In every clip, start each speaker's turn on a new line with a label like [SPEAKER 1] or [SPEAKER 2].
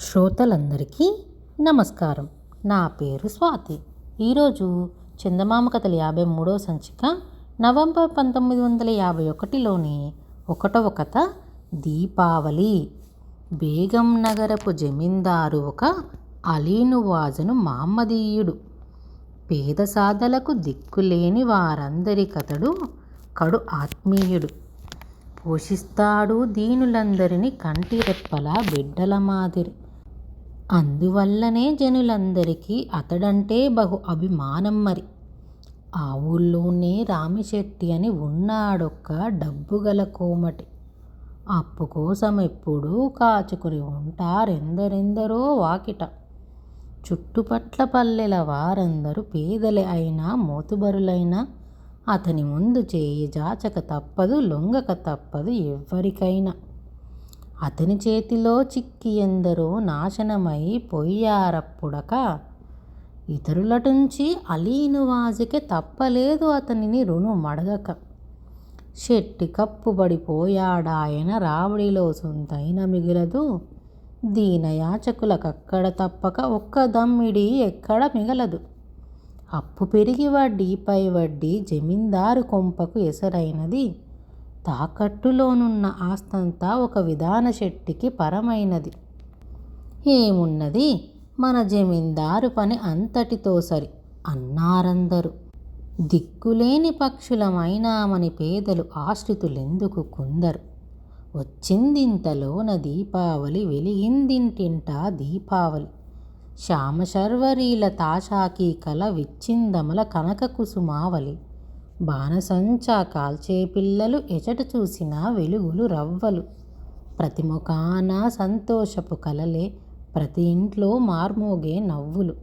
[SPEAKER 1] శ్రోతలందరికీ నమస్కారం. నా పేరు స్వాతి. ఈరోజు చందమామ కథలు యాభై మూడవ సంచిక నవంబర్ పంతొమ్మిది వందల యాభై ఒకటిలోని ఒకటవ కథ దీపావళి. బేగం నగరపు జమీందారు ఒక అలీనువాజను మామ్మదీయుడు పేద సాధలకు దిక్కులేని వారందరి కథడు కడు ఆత్మీయుడు. పోషిస్తాడు దీనులందరినీ కంటి రెప్పల బిడ్డల మాదిరి. అందువల్లనే జనులందరికీ అతడంటే బహు అభిమానం మరి. ఆ ఊళ్ళోనే రామిశెట్టి అని ఉన్నాడొక్క డబ్బుగల కోమటి. అప్పు కోసం ఎప్పుడూ కాచుకుని ఉంటారెందరెందరో వాకిట. చుట్టుపట్ల పల్లెల వారందరూ పేదలే అయినా మోతుబరులైనా అతని ముందు చేయి జాచక తప్పదు లొంగక తప్పదు ఎవ్వరికైనా. అతని చేతిలో చిక్కి ఎందరో నాశనమై పోయారప్పుడక ఇతరులటుంచి అలీనువాజికి తప్పలేదు అతనిని రుణు మడగక శెట్టి కప్పుబడిపోయాడాయన రావడిలో సొంతైన మిగిలదు. దీనయాచకులకక్కడ తప్పక ఒక్క దమ్మిడి ఎక్కడ మిగలదు. అప్పు పెరిగి వడ్డీపై వడ్డీ జమీందారు కొంపకు ఎసరైనది. తాకట్టులోనున్న ఆస్తంతా ఒక విధాన శెట్టికి పరమైనది. ఏమున్నది? మన జమీందారు పని అంతటితో సరి అన్నారందరూ. దిక్కులేని పక్షులమైనామని పేదలు ఆశ్రితులెందుకు కొందరు? వచ్చిందింతలోన దీపావళి వెలిగిందింటింటా దీపావళి. శ్యామశర్వరీల తాషాకి కల విచ్చిందమల కనక కుసుమావళి బాణసంచా కాల్చే పిల్లలు ఎచట చూసినా వెలుగులు రవ్వలు. ప్రతి ముఖాన సంతోషపు కలలే ప్రతి ఇంట్లో మార్మోగే నవ్వులు.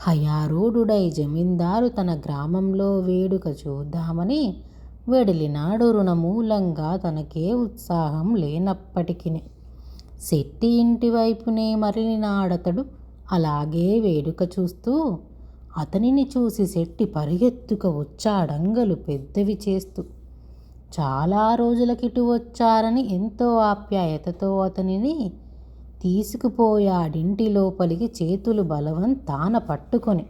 [SPEAKER 1] హయారూఢుడై జమీందారు తన గ్రామంలో వేడుక చూద్దామని వెడిలినాడు రుణమూలంగా తనకే ఉత్సాహం లేనప్పటికీ శెట్టి ఇంటి వైపునే మరలినాడతడు. అలాగే వేడుక చూస్తూ అతనిని చూసి శెట్టి పరిగెత్తుక వచ్చాడంగలు పెద్దవి చేస్తూ చాలా రోజులకిటు వచ్చారని ఎంతో ఆప్యాయతతో అతనిని తీసుకుపోయాడింటి లోపలికి చేతులు బలవంతాన పట్టుకొని.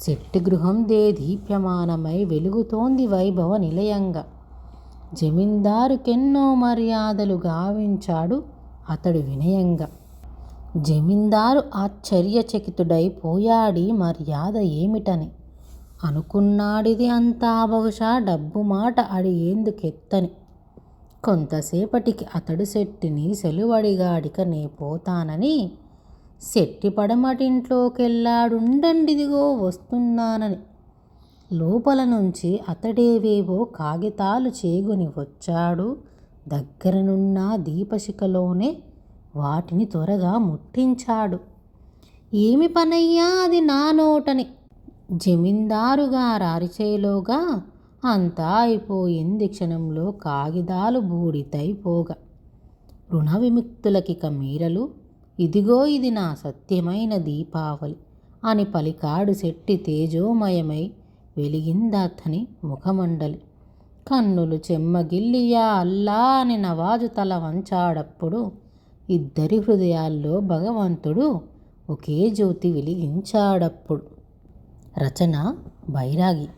[SPEAKER 1] శెట్టి గృహం దే దీప్యమానమై వెలుగుతోంది వైభవ నిలయంగా. జమీందారుకెన్నో మర్యాదలు గావించాడు అతడు వినయంగా. జమీందారు ఆశ్చర్యచకితుడైపోయాడి మర్యాద ఏమిటని. అనుకున్నాడిది అంతా బహుశా డబ్బు మాట అడిగేందుకెత్తని. కొంతసేపటికి అతడు శెట్టిని సెలువడిగాడిక నే పోతానని శెట్టి పడమటింట్లోకెళ్ళాడుండండిదిగో వస్తున్నానని. లోపల నుంచి అతడేవేవో కాగితాలు చేగుని వచ్చాడు. దగ్గరనున్న దీపశిఖలోనే వాటిని త్వరగా ముట్టించాడు. ఏమి పనయ్యా అది నా నోటని? జమీందారుగారారిచేలోగా అంతా అయిపోయింది క్షణంలో కాగితాలు బూడితైపోగా రుణ విముక్తులకిక మీరలు ఇదిగో ఇది నా సత్యమైన దీపావళి అని పలికాడు శెట్టి తేజోమయమై వెలిగిందతని ముఖమండలి. కన్నులు చెమ్మగిల్లియా అల్లా అని నవాజు తల వంచాడప్పుడు ఇద్దరి హృదయాల్లో భగవంతుడు ఒకే జ్యోతి వెలిగించాడప్పుడు. రచన బైరాగి.